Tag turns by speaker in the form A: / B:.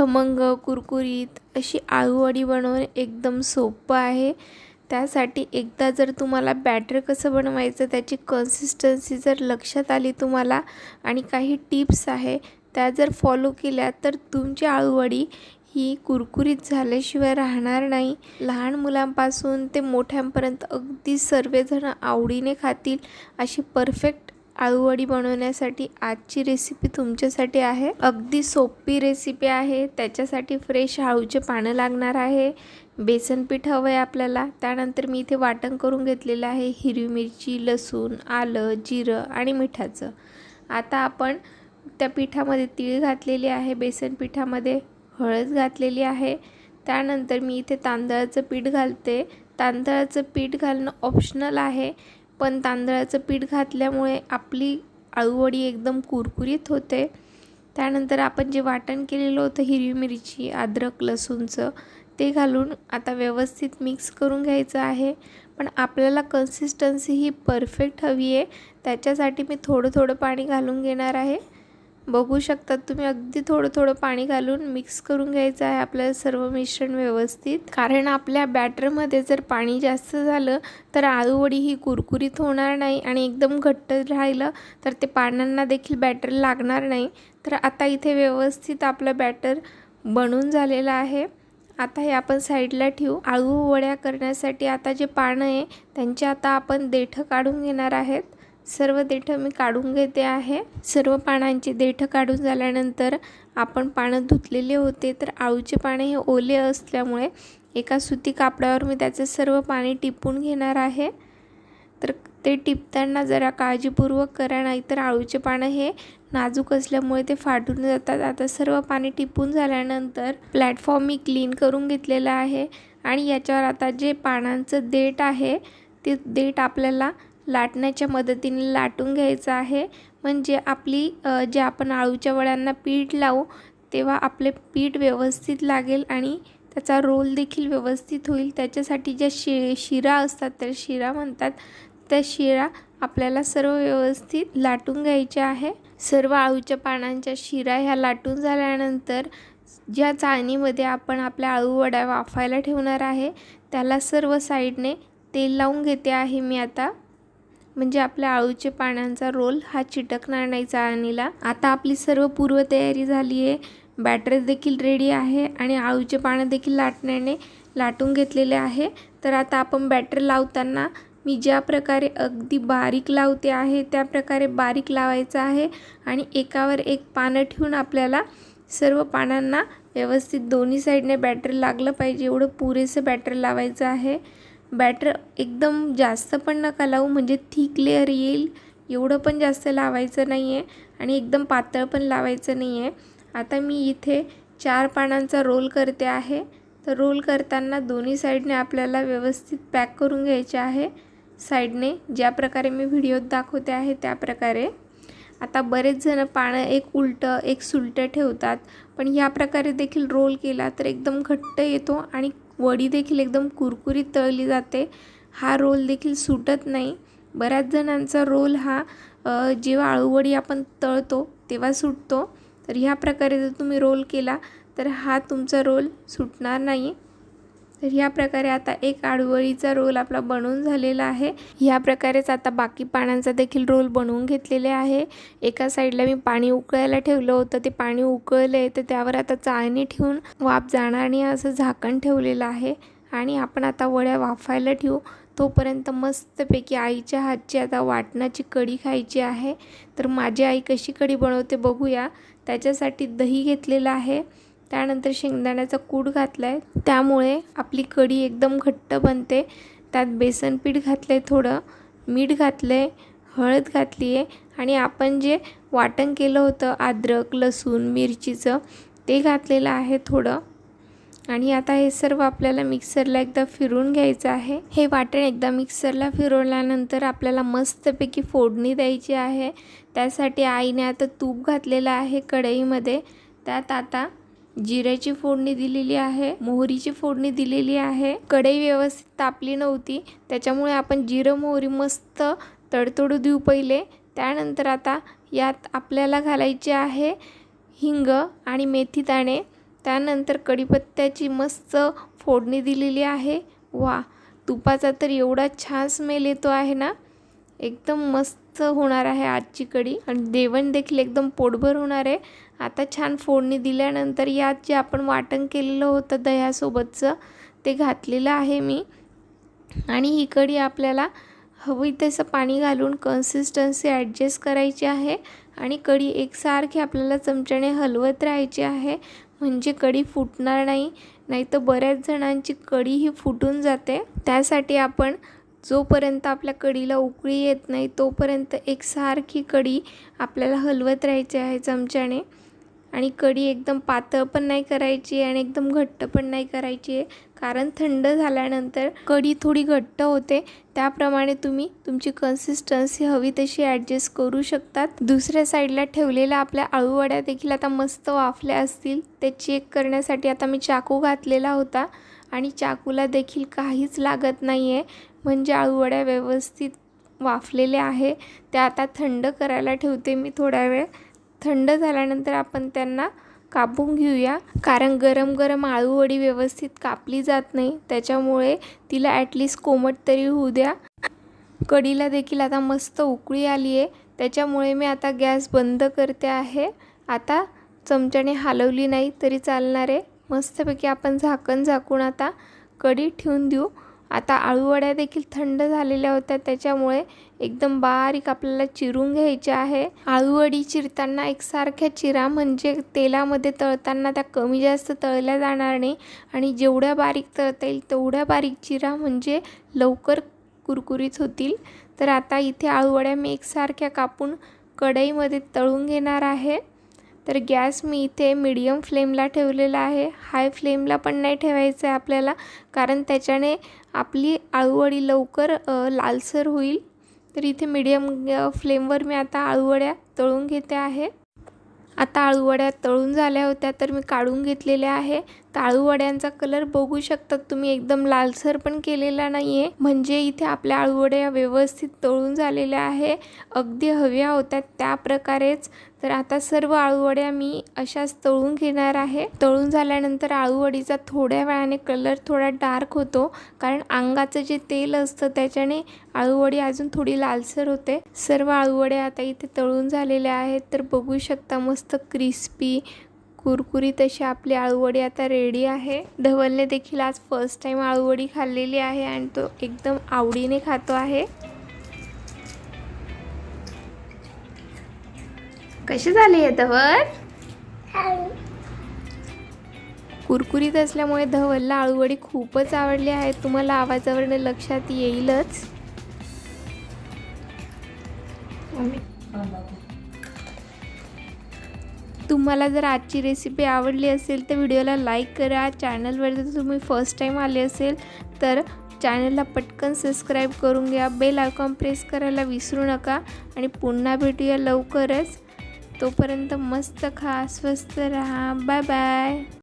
A: खमंग कुरकुरीत अशी आळूवडी बनवणे एकदम सोपं आहे. त्यासाठी एकदा जर तुम्हाला बॅटर कसं बनवायचं त्याची कन्सिस्टन्सी जर लक्षात आली तुम्हाला आणि काही टिप्स आहे त्या जर फॉलो केल्या तर तुमची आळूवडी ही कुरकुरीत झाल्याशिवाय राहणार नाही. लहान मुलांपासून ते मोठ्यांपर्यंत अगदी सर्वजण आवडीने खातील अशी परफेक्ट आळूवडी बनवण्यासाठी आजची रेसिपी तुमच्यासाठी आहे. अगदी सोपी रेसिपी आहे. त्याच्यासाठी फ्रेश आळूचे पानं लागणार आहे. बेसन पीठ हवं आहे आपल्याला. त्यानंतर मी इथे वाटण करून घेतलेलं आहे. हिरवी मिरची लसूण आलं जिरं आणि मिठाचं. आता आपण त्या पिठामध्ये तीळ घातलेली आहे. बेसन पिठामध्ये हळद घातलेली आहे. त्यानंतर मी इथे तांदळाचं पीठ घालते. तांदळाचं पीठ घालणं ऑप्शनल आहे. पण तांदळाचं पीठ घातल्यामुळे आपली आळूवडी एकदम कुरकुरीत होते. त्यानंतर आपण जे वाटण केलेलं होतं हिरवी मिरची अद्रक लसूणचं ते घालून आता व्यवस्थित मिक्स करून घ्यायचं आहे. पण आपल्याला कन्सिस्टन्सी ही परफेक्ट हवी आहे. त्याच्यासाठी मी थोडं थोडं पाणी घालून घेणार आहे. बघू शकतात तुम्ही. अगदी थोडं थोडं पाणी घालून मिक्स करून घ्यायचं आहे आपल्याला सर्व मिश्रण व्यवस्थित. कारण आपल्या बॅटरमध्ये जर पाणी जास्त झालं तर आळूवडी ही कुरकुरीत होणार नाही आणि एकदम घट्ट राहिलं तर ते पानांना देखील बॅटर लागणार नाही. तर आता इथे व्यवस्थित आपलं बॅटर बनून झालेलं आहे. आता हे आपण साईडला ठेवू. आळू वड्या करण्यासाठी आता जे पानं आहे त्यांचे आता आपण देठं काढून घेणार आहेत. सर्व देठं मी काढून घेते आहे. सर्व पानांची देठं काढून झाल्यानंतर आपण पानं धुतलेले होते. तर आळूचे पाने हे ओले असल्यामुळे एका सुती कापडावर मी त्याचे सर्व पाणी टिपून घेणार आहे. तर ते टिपताना जरा काळजीपूर्वक करा नाहीतर आळूचे पानं हे नाजूक असल्यामुळे ते फाटून जातात. आता सर्व पाणी टिपून झाल्यानंतर प्लॅटफॉर्म मी क्लीन करून घेतलेला आहे. आणि याच्यावर आता जे पानांचं देठ आहे ते देठ आपल्याला लाटण्याच्या मदतीने लाटून घ्यायचं आहे. म्हणजे आपली जे आपण आळूच्या वड्यांना पीठ लावू तेव्हा आपले पीठ व्यवस्थित लागेल आणि त्याचा रोल देखील व्यवस्थित होईल. त्याच्यासाठी ज्या शि शिरा असतात त्या शिरा म्हणतात त्या शिरा आपल्याला सर्व व्यवस्थित लाटून घ्यायच्या आहे. सर्व आळूच्या पानांच्या शिरा ह्या लाटून झाल्यानंतर ज्या चाळणीमध्ये आपण आपल्या आळू वड्या वाफायला ठेवणार आहे त्याला सर्व साईडने तेल लावून घेते आहे मी आता. म्हणजे आपल्या आळूच्या पानांचा रोल हा चिटकणार नाही चाळणीला. आता आपली सर्व पूर्वतयारी झाली आहे बॅटर देखील रेडी आहे आणि आळूचे पानं देखील लाटण्याने लाटून घेतलेले आहे. तर आता आपण बॅटर लावताना मी ज्या प्रकारे अगदी बारीक लावते आहे त्या प्रकारे बारीक लावायचं आहे आणि एकावर एक पानं ठेवून आपल्याला सर्व पानांना व्यवस्थित दोन्ही साईडने बॅटर लागलं पाहिजे. एवढं पुरेसं बॅटर लावायचं आहे. बॅटर एकदम जास्त पण नका लावू म्हणजे थिक लेअर येईल. एवढं पण जास्त लावायचं नाही आहे आणि एकदम पातळ पण लावायचं नाही आहे आता मी इथे चार पानांचा रोल करते आहे. तर रोल करताना दोन्ही साईडने आपल्याला व्यवस्थित पॅक करून घ्यायचे आहे. साईडने ज्या प्रकारे मी व्हिडिओत दाखवते आहे त्या प्रकारे. आता बरेच जण पानं एक उलटं एक सुलटं ठेवतात. पण ह्या प्रकारे देखील रोल केला तर एकदम घट्ट येतो आणि वडी देखील एकदम कुरकुरीत तळली जाते. हा रोल देखील सुटत नाही. बऱ्याच जणांचा रोल हा जेव्हा आळूवडी आपण तळतो तेव्हा सुटतो. तर ह्या प्रकारे जर तुम्ही रोल केला तर हा तुमचा रोल सुटणार नाही. तर ह्या प्रकारे आता एक आळूवळीचा रोल आपला बनवून झालेला आहे. ह्या प्रकारेच आता बाकी पानांचा देखील रोल बनवून घेतलेले आहे. एका साईडला मी पाणी उकळायला ठेवलं होतं. ते पाणी उकळले तर त्यावर आता चाळणी ठेवून वाफ जाणार नाही असं झाकण ठेवलेलं आहे. आणि आपण आता वड्या वाफायला ठेवू. तोपर्यंत मस्तपैकी आईच्या हातची आता वाटणाची कढी खायची आहे. तर माझी आई कशी कढी बनवते बघूया. त्याच्यासाठी दही घेतलेलं आहे. त्यानंतर शेंगदाण्याचा कूट घातला आहे त्यामुळे आपली कढी एकदम घट्ट बनते. त्यात बेसन पीठ घातलं आहे थोडं मीठ घातलं आहे हळद घातली आहे आणि आपण जे वाटण केलं होतं अद्रक लसूण मिरचीचं ते घातलेलं आहे थोडं. आणि आता हे सर्व आपल्याला मिक्सरला एकदा फिरून घ्यायचं आहे. हे वाटण एकदा मिक्सरला फिरवल्यानंतर आपल्याला मस्तपैकी फोडणी द्यायची आहे. त्यासाठी आईने आता तूप घातलेलं आहे कढईमध्ये. त्यात आता जिऱ्याची फोडणी दिलेली आहे मोहरीची फोडणी दिलेली आहे. कढई व्यवस्थित तापली नव्हती त्याच्यामुळे आपण जिरं मोहरी मस्त तडतडू देऊ पहिले. त्यानंतर आता यात आपल्याला घालायचे आहे हिंग आणि मेथी दाणे. त्यानंतर कढीपत्त्याची मस्त फोडणी दिलेली आहे. वा तुपाचा तर एवढा छान स्मेल येतो आहे ना? एकदम मस्त होणार आहे आजची कढी आणि जेवण देखील एकदम पोटभर होणार आहे. आता छान फोडणी दिल्यानंतर यात जे आपण वाटण केलेलं होतं दह्यासोबतचं ते घातलेलं आहे मी. आणि ही कढी आपल्याला हवी तसं पाणी घालून कन्सिस्टन्सी ॲडजस्ट करायची आहे. आणि कढी एकसारखी आपल्याला चमच्याने हलवत राहायची आहे. म्हणजे कढी फुटणार नाही. नाही तर बऱ्याच जणांची कढी ही फुटून जाते. त्यासाठी आपण जोपर्यंत आपल्या कढीला उकळी येत नाही तोपर्यंत एकसारखी कढी आपल्याला हलवत राहायची आहे चमच्याने. आणि कढी एकदम पातळ पण नाही करायची आणि एकदम घट्ट पण नाही करायची आहे. कारण थंड झाल्यानंतर कढी थोडी घट्ट होते. त्याप्रमाणे तुम्ही तुमची कन्सिस्टन्सी हवी तशी ॲडजस्ट करू शकतात. दुसऱ्या साईडला ठेवलेल्या आपल्या आळूवड्या देखील आता मस्त वाफल्या असतील. ते चेक करण्यासाठी आता मी चाकू घातलेला होता. आणि चाकूला देखील काहीच लागत नाही आहे म्हणजे आळूवड्या व्यवस्थित वाफलेल्या आहे. त्या आता थंड करायला ठेवते मी थोडा वेळ. थंड झाल्यानंतर आपण त्यांना कापून घेऊया. कारण गरम गरम आळूवडी व्यवस्थित कापली जात नाही. त्याच्यामुळे तिला ॲटलिस्ट कोमट तरी होऊ द्या. कढीला देखील आता मस्त उकळी आली आहे त्याच्यामुळे मी आता गॅस बंद करते आहे. आता चमच्याने हलवली नाही तरी चालणार आहे. मस्तपैकी आपण झाकण झाकून आता कढी ठेवून देऊ. आता आळूवड्या देखील थंड झालेल्या होत्या त्याच्यामुळे एकदम बारीक आपल्याला चिरून घ्यायच्या आहे. आळूवडी चिरताना एकसारख्या चिरा म्हणजे तेलामध्ये तळताना त्या कमी जास्त तळल्या जाणार नाही. आणि जेवढ्या बारीक तळता येईल तेवढ्या बारीक चिरा म्हणजे लवकर कुरकुरीत होतील. तर आता इथे आळूवड्या मी एकसारख्या कापून कढईमध्ये तळून घेणार आहे. तर गॅस मी इथे मीडियम फ्लेमला ठेवलेला आहे. हाय फ्लेमला पण नाही ठेवायचं आहे आपल्याला कारण त्याच्याने आपली आळूवडी लवकर लालसर होईल. तर इथे मीडियम फ्लेमवर मी आता आळूवड्या तळून घेते आहे. आता आळूवड्या तळून झाल्या होत्या तर मी काढून घेतलेल्या आहे. तर आळूवड्यांचा कलर बघू शकतात तुम्ही एकदम लालसर पण केलेला नाही आहे म्हणजे इथे आपल्या आळूवड्या व्यवस्थित तळून झालेल्या आहे. अगदी हव्या होत्या त्याप्रकारेच तर आता सर्व आळूवड्या मी अशाच तळून घेणार आहे. तळून झाल्यानंतर आळूवडीचा थोड्या वेळाने कलर थोडा डार्क होतो. कारण अंगाचं जे तेल असतं त्याच्याने आळूवडी अजून थोडी लालसर होते. सर्व आळूवड्या आता इथे तळून झालेल्या आहेत. तर बघू शकता मस्त क्रिस्पी कुरकुरीत अशी आपली आळूवडी आता रेडी आहे. धवलने देखील आज फर्स्ट टाईम आळूवडी खाल्लेली आहे आणि तो एकदम आवडीने खातो आहे. कशी झाली आहे धवल? कुरकुरीत असल्यामुळे धवलला आळूवडी खूपच आवडली आहे. तुम्हाला आवाजावरनं लक्षात येईलच. तुम्हाला जर आजची रेसिपी आवडली असेल तर व्हिडिओला लाईक करा. चॅनलवर जर तुम्ही फर्स्ट टाईम आले असेल तर चॅनलला पटकन सबस्क्राईब करून घ्या. बेल आयकॉन प्रेस करायला विसरू नका. आणि पुन्हा भेटूया लवकरच. तोपर्यंत मस्त खा स्वस्त राहा. Bye bye.